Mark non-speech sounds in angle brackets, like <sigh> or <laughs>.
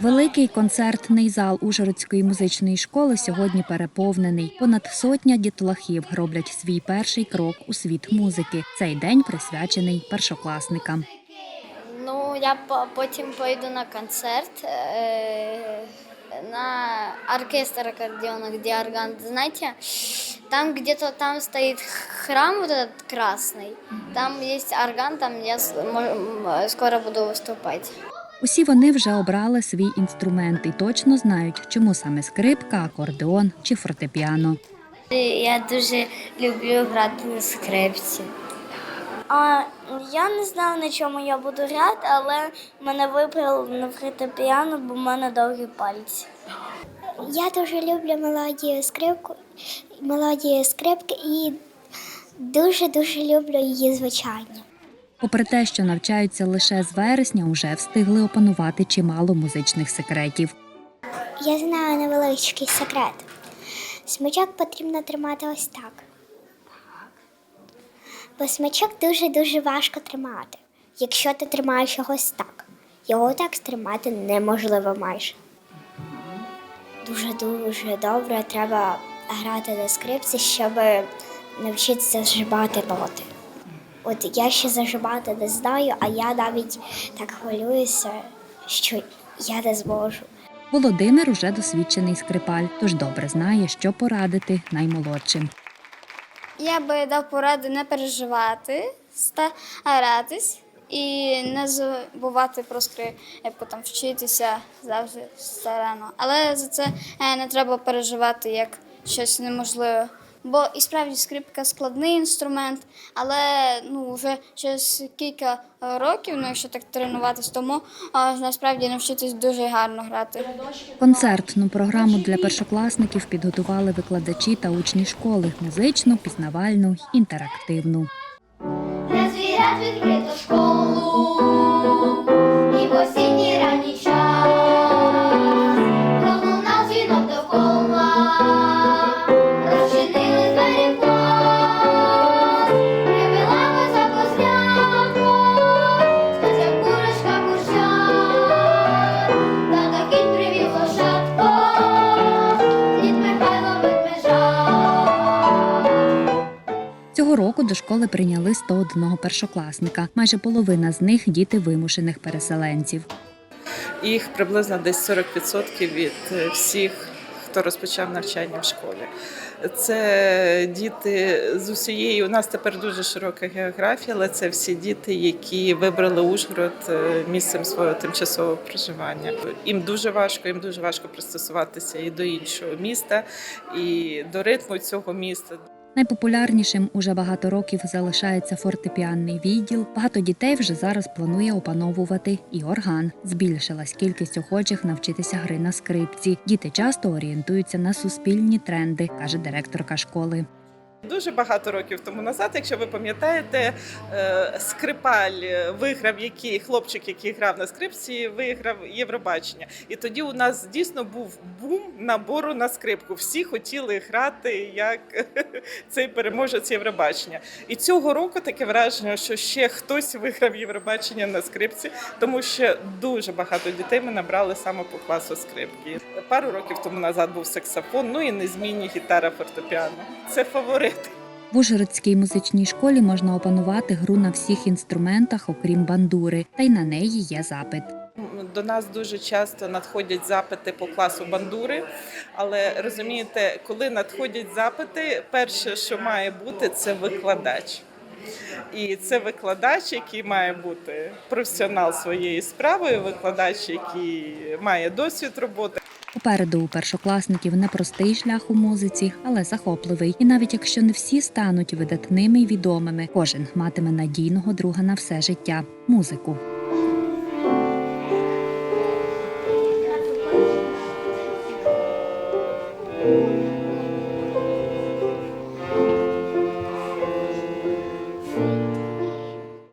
Великий концертний зал Ужгородської музичної школи сьогодні переповнений. Понад сотня дітлахів роблять свій перший крок у світ музики. Цей день присвячений першокласникам. Ну, я по- потім поїду на концерт э, на оркестр аккордеона, где орган. Знаете, там где-то там стоит храм вот этот красный. Там есть орган, там я с- мо- м, скоро буду выступать. Усі вони вже обрали свій інструмент і точно знають, чому саме скрипка, акордеон чи фортепіано. Я дуже люблю грати на скрипці. А я не знала, на чому я буду грати, але мене вибрали на фортепіано, бо в мене довгі пальці. Я дуже люблю мелодію скрипку, мелодію скрипки і дуже-дуже люблю її звучання. Попри те, що навчаються лише з вересня, уже встигли опанувати чимало музичних секретів. Я знаю невеличкий секрет. Смичок потрібно тримати ось так. Бо смичок дуже-дуже важко тримати. Якщо ти тримаєш його ось так, його так тримати неможливо майже. Дуже-дуже добре треба грати на скрипці, щоб навчитися зжимати ноти. От я ще зажимати не знаю, а я навіть так хвилююся, що я не зможу. Володимир уже досвідчений скрипаль, тож добре знає, що порадити наймолодшим. Я би дав пораду не переживати, старатись і не забувати про скрипку, там вчитися завжди старано. Але за це е, не треба переживати як щось неможливе. Бо і справді скрипка складний інструмент, але ну вже через кілька років, ну якщо так тренуватись, тому а, насправді навчитись дуже гарно грати. Концертну програму для першокласників підготували викладачі та учні школи музичну, пізнавальну, інтерактивну. Відкрито школу Цього року до школи прийняли 101 першокласника. Майже половина з них діти вимушених переселенців. Їх приблизно десь 40% від е, всіх, хто розпочав навчання в школі. Це діти з усієї. У нас тепер дуже широка географія, але це всі діти, які вибрали Ужгород е, місцем свого тимчасового проживання. Їм дуже важко, їм дуже важко пристосуватися і до іншого міста, і до ритму цього міста. Найпопулярнішим уже багато років залишається фортепіанний відділ. Багато дітей вже зараз планує опановувати і орган. Збільшилась кількість охочих навчитися гри на скрипці. Діти часто орієнтуються на суспільні тренди, каже директорка школи. Дуже багато років тому назад, якщо ви пам'ятаєте, е, скрипаль виграв, який хлопчик, який грав на скрипці, виграв Євробачення. І тоді у нас дійсно був бум набору на скрипку. Всі хотіли грати як <laughs> цей переможець Євробачення. І цього року таке враження, що ще хтось виграв Євробачення на скрипці, тому що дуже багато дітей ми набрали саме по класу скрипки. Пару років тому назад був саксофон, ну і незмінні гітара фортепіано. Це фаворит. В Ужгородській музичній школі можна опанувати гру на всіх інструментах, окрім бандури, та й на неї є запит. До нас дуже часто надходять запити по класу бандури, але розумієте, коли надходять запити, перше, що має бути, це викладач. І це викладач, який має бути професіонал своєї справи, викладач, який має досвід роботи. Попереду у першокласників непростий шлях у музиці, але захопливий. І навіть якщо не всі стануть видатними й відомими, кожен матиме надійного друга на все життя музику.